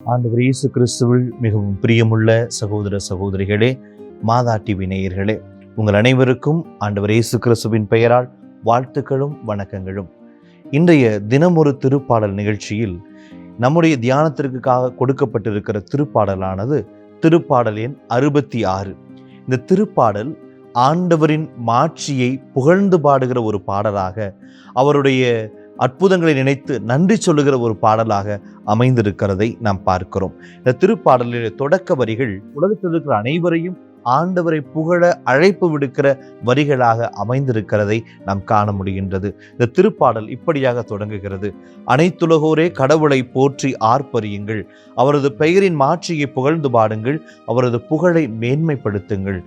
ஆண்டவர் இயேசு கிறிஸ்துவில் மிகவும் பிரியமுள்ள சகோதர சகோதரிகளே மாதா டிவி நேயர்களே உங்கள் அனைவருக்கும் ஆண்டவர் இயேசு கிறிஸ்துவின் பெயரால் வாழ்த்துக்களும் வணக்கங்களும். இன்றைய தினமொரு திருப்பாடல் நிகழ்ச்சியில் நம்முடைய தியானத்திற்காக கொடுக்கப்பட்டிருக்கிற திருப்பாடலானது திருப்பாடல் எண் அறுபத்தி ஆறு இந்த திருப்பாடல் ஆண்டவரின் மாட்சியை புகழ்ந்து பாடுகிற ஒரு பாடலாக அவருடைய அற்புதங்களை நினைத்து நன்றி சொல்லுகிற ஒரு பாடலாக அமைந்திருக்கிறதை நாம் பார்க்கிறோம். இந்த திருப்பாடலில் தொடக்க வரிகள் உலகத்தில் இருக்கிற அனைவரையும் ஆண்டவரை புகழ அழைப்பு விடுக்கிற வரிகளாக அமைந்திருக்கிறதை நாம் காண முடிகின்றது. இந்த திருப்பாடல் இப்படியாக தொடங்குகிறது. அனைத்துலகோரே கடவுளை போற்றி ஆர்ப்பரியுங்கள். அவரது பெயரின் மாட்சியை புகழ்ந்து பாடுங்கள். அவரது புகழை மேன்மைப்படுத்துங்கள்.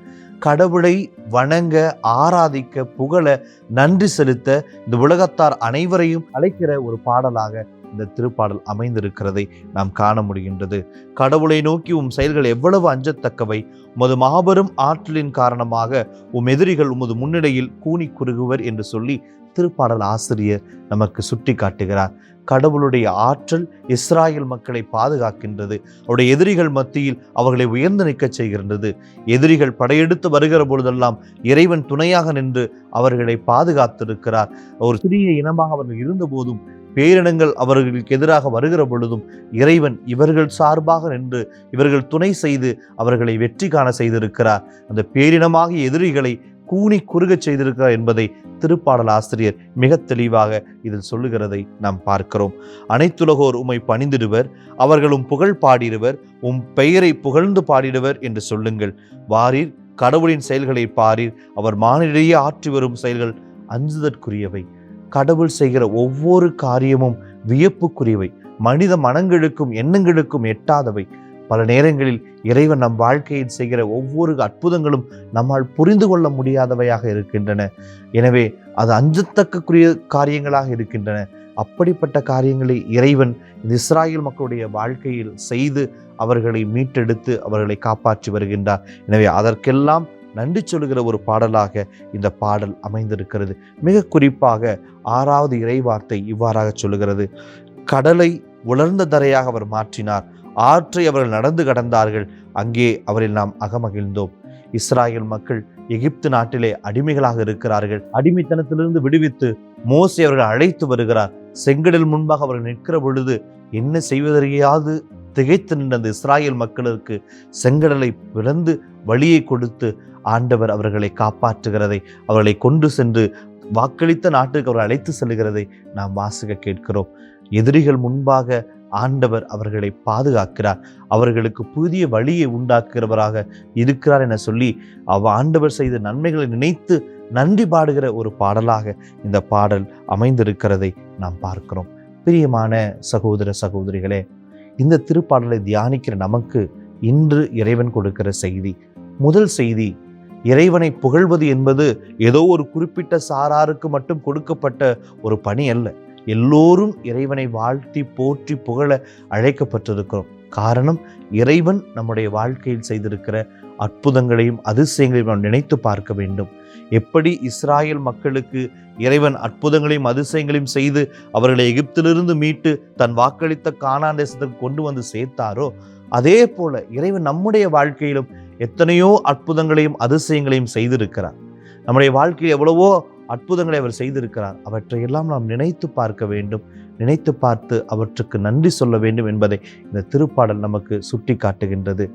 கடவுளை வணங்க ஆராதிக்க புகழ நன்றி செலுத்த இந்த உலகத்தார் அனைவரையும் அழைக்கிற ஒரு பாடலாக இந்த திருப்பாடல் அமைந்திருக்கிறதை நாம் காண முடிகின்றது. கடவுளை நோக்கி உம் செயல்கள் எவ்வளவு அஞ்சத்தக்கவை உமது மாபெரும் ஆற்றலின் காரணமாக உம் எதிரிகள் உமது முன்னிலையில் கூனி குறுகுவர் என்று சொல்லி திருப்பாடல் ஆசிரியர் நமக்கு சுட்டி காட்டுகிறார். கடவுளுடைய ஆற்றல் இஸ்ராயல் மக்களை பாதுகாக்கின்றது. அவருடைய எதிரிகள் மத்தியில் அவர்களை உயர்ந்து நிற்கச் செய்கின்றது. எதிரிகள் படையெடுத்து வருகிற பொழுதெல்லாம் இறைவன் துணையாக நின்று அவர்களை பாதுகாத்திருக்கிறார். ஒரு சிறிய இனமாக அவர்கள் இருந்தபோதும் பேரினங்கள் அவர்களுக்கு எதிராக வருகிற பொழுதும் இறைவன் இவர்கள் சார்பாக நின்று இவர்கள் துணை செய்து அவர்களை வெற்றி காண செய்திருக்கிறார். அந்த பேரினமாகிய எதிரிகளை கூனி குறுகச் செய்திருக்கிறார் என்பதை திருப்பாடல் ஆசிரியர் மிக தெளிவாக இதில் சொல்லுகிறதை நாம் பார்க்கிறோம். அனைத்துலகோர் உம்மை பணிந்திடுவர் அவர்களும் புகழ் பாடிடுவர் உம் பெயரை புகழ்ந்து பாடிடுவர் என்று சொல்லுங்கள். வாரீர் கடவுளின் செயல்களை பாரீர் அவர் மானிடையே ஆற்றி வரும் செயல்கள் அஞ்சுதற்குரியவை. கடவுள் செய்கிற ஒவ்வொரு காரியமும் வியப்புக்குரியவை. மனித மனங்களுக்கும் எண்ணங்களுக்கும் எட்டாதவை. பல நேரங்களில் இறைவன் நம் வாழ்க்கையில் செய்கிற ஒவ்வொரு அற்புதங்களும் நம்மால் புரிந்து கொள்ள முடியாதவையாக இருக்கின்றன. எனவே அது அஞ்சத்தக்கக்குரிய காரியங்களாக இருக்கின்றன. அப்படிப்பட்ட காரியங்களை இறைவன் இந்த இஸ்ராயல் மக்களுடைய வாழ்க்கையில் செய்து அவர்களை மீட்டெடுத்து அவர்களை காப்பாற்றி வருகின்றார். எனவே அதற்கெல்லாம் நன்றி சொல்கிற ஒரு பாடலாக இந்த பாடல் அமைந்திருக்கிறது. மிக குறிப்பாக ஆறாவது இறைவார்த்தை இவ்வாறாக சொல்லுகிறது. கடலை உலர்ந்த தரையாக அவர் மாற்றினார். ஆற்றை அவர்கள் நடந்து கடந்தார்கள். அங்கே அவரில் நாம் அகமகிழ்ந்தோம். இஸ்ராயல் மக்கள் எகிப்து நாட்டிலே அடிமைகளாக இருக்கிறார்கள். அடிமைத்தனத்திலிருந்து விடுவித்து மோசை அவர்கள் அழைத்து வருகிறார். செங்கடல் முன்பாக அவர்கள் நிற்கிற பொழுது என்ன செய்வதற்கையாவது திகைத்து நின்ற அந்த இஸ்ராயல் மக்களுக்கு செங்கடலை பிளந்து வழியை கொடுத்து ஆண்டவர் அவர்களை காப்பாற்றுகிறதை அவர்களை கொண்டு சென்று வாக்களித்த நாட்டுக்கு அவர் அழைத்து செல்கிறதை நாம் வாசிக்க கேட்கிறோம். எதிரிகள் முன்பாக ஆண்டவர் அவர்களை பாதுகாக்கிறார். அவர்களுக்கு புதிய வழியை உண்டாக்குகிறவராக இருக்கிறார் என சொல்லி அவ ஆண்டவர் செய்த நன்மைகளை நினைத்து நன்றி பாடுகிற ஒரு பாடலாக இந்த பாடல் அமைந்திருக்கிறதை நாம் பார்க்கிறோம். பிரியமான சகோதர சகோதரிகளே இந்த திருப்பாடலை தியானிக்கிற நமக்கு இன்று இறைவன் கொடுக்கிற செய்தி முதல் செய்தி இறைவனை புகழ்வது என்பது ஏதோ ஒரு குறிப்பிட்ட சாராருக்கு மட்டும் கொடுக்கப்பட்ட ஒரு பணி அல்ல. எல்லோரும் இறைவனை வாழ்த்தி போற்றி புகழ அழைக்கப்பட்டிருக்கிறோம். காரணம் இறைவன் நம்முடைய வாழ்க்கையில் செய்திருக்கிற அற்புதங்களையும் அதிசயங்களையும் நாம் நினைத்து பார்க்க வேண்டும். எப்படி இஸ்ராயல் மக்களுக்கு இறைவன் அற்புதங்களையும் அதிசயங்களையும் செய்து அவர்களை எகிப்திலிருந்து மீட்டு தன் வாக்களித்த கானான் தேசத்துக்கு கொண்டு வந்து சேர்த்தாரோ அதே போல இறைவன் நம்முடைய வாழ்க்கையிலும் எத்தனையோ அற்புதங்களையும் அதிசயங்களையும் செய்திருக்கிறார். நம்முடைய வாழ்க்கையில் எவ்வளவோ அற்புதங்களை அவர் செய்திருக்கிறார். அவற்றையெல்லாம் நாம் நினைத்து பார்க்க வேண்டும். நினைத்து பார்த்து அவற்றுக்கு நன்றி சொல்ல வேண்டும் என்பதை இந்த திருப்பாடல் நமக்கு சுட்டி காட்டுகின்றது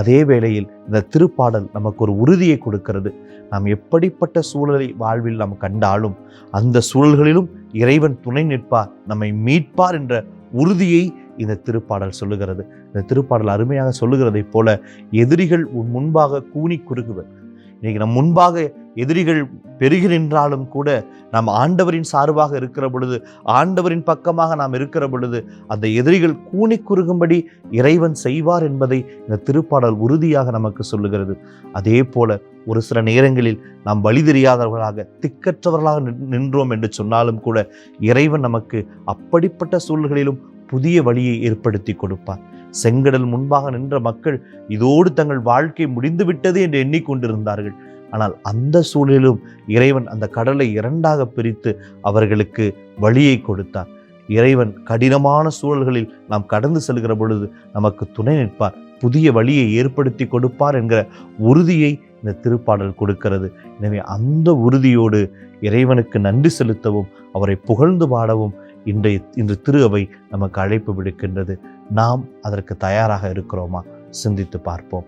அதே வேளையில் இந்த திருப்பாடல் நமக்கு ஒரு உறுதியை கொடுக்கிறது. நாம் எப்படிப்பட்ட சூழலை வாழ்வில் நாம் கண்டாலும் அந்த சூழல்களிலும் இறைவன் துணை நிற்பார் நம்மை மீட்பார் என்ற உறுதியை இந்த திருப்பாடல் சொல்லுகிறது. இந்த திருப்பாடல் அருமையாக சொல்லுகிறதைப் போல எதிரிகள் உன் முன்பாக கூனி குறுகுவர். இன்னைக்கு நம் முன்பாக எதிரிகள் பெருகி நின்றாலும் கூட நாம் ஆண்டவரின் சார்பாக இருக்கிற பொழுது ஆண்டவரின் பக்கமாக நாம் இருக்கிற பொழுது அந்த எதிரிகள் கூனி குறுகும்படி இறைவன் செய்வார் என்பதை இந்த திருப்பாடல் உறுதியாக நமக்கு சொல்லுகிறது. அதே போல ஒரு சில நேரங்களில் நாம் வழி தெரியாதவர்களாக திக்கற்றவர்களாக நின்- நின்றோம் என்று சொன்னாலும் கூட இறைவன் நமக்கு அப்படிப்பட்ட சூழல்களிலும் புதிய வழியை ஏற்படுத்தி கொடுப்பார். செங்கடல் முன்பாக நின்ற மக்கள் இதோடு தங்கள் வாழ்க்கை முடிந்துவிட்டது என்று எண்ணிக்கொண்டிருந்தார்கள் ஆனால் அந்த சூழலிலும் இறைவன் அந்த கடலை இரண்டாக பிரித்து அவர்களுக்கு வழியை கொடுத்தார் இறைவன் கடினமான சூழல்களில் நாம் கடந்து செல்கிற பொழுது நமக்கு துணை நிற்பார். புதிய வழியை ஏற்படுத்தி கொடுப்பார் என்கிற உறுதியை இந்த திருப்பாடல் கொடுக்கிறது. எனவே அந்த உறுதியோடு இறைவனுக்கு நன்றி செலுத்தவும் அவரை புகழ்ந்து பாடவும் இன்றைய இன்று திரு அவை நமக்கு அழைப்பு விடுக்கின்றது. நாம் அதற்கு தயாராக இருக்கிறோமா? சிந்தித்து பார்ப்போம்.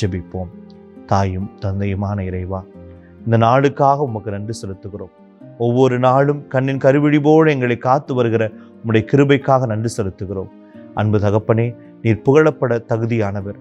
ஜெபிப்போம். தாயும் தந்தையுமான இறைவா இந்த நாளுக்காக உமக்கு நன்றி செலுத்துகிறோம். ஒவ்வொரு நாளும் கண்ணின் கருவிழிபோடு எங்களை காத்து வருகிற உம்முடைய கிருபைக்காக நன்றி செலுத்துகிறோம். அன்பு தகப்பனே நீர் புகழப்பட தகுதியானவர்.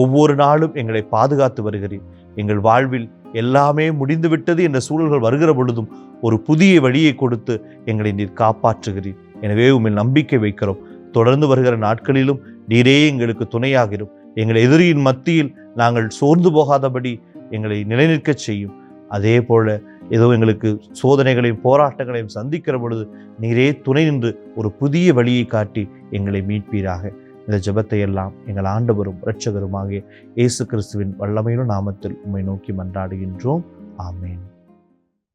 ஒவ்வொரு நாளும் எங்களை பாதுகாத்து வருகிறீர். எங்கள் வாழ்வில் எல்லாமே முடிந்துவிட்டது என்ற சூழல்கள் வருகிற பொழுதும் ஒரு புதிய வழியை கொடுத்து எங்களை நீர் காப்பாற்றுகிறீர். எனவே உம்மில் நம்பிக்கை வைக்கிறோம். தொடர்ந்து வருகிற நாட்களிலும் நீரே எங்களுக்கு துணையாகிறோம் எங்கள் எதிரியின் மத்தியில் நாங்கள் சோர்ந்து போகாதபடி எங்களை நிலைநிற்கச் செய்யும். அதே போல ஏதோ எங்களுக்கு சோதனைகளையும் போராட்டங்களையும் சந்திக்கிற பொழுது நீரே துணை நின்று ஒரு புதிய வழியை காட்டி எங்களை மீட்பீராக. இந்த ஜெபத்தை எல்லாம் எங்கள் ஆண்டவரும் இரட்சகருமாகிய இயேசு கிறிஸ்துவின் வல்லமையிலும் நாமத்தில் உம்மை நோக்கி மன்றாடுகின்றோம். ஆமேன்.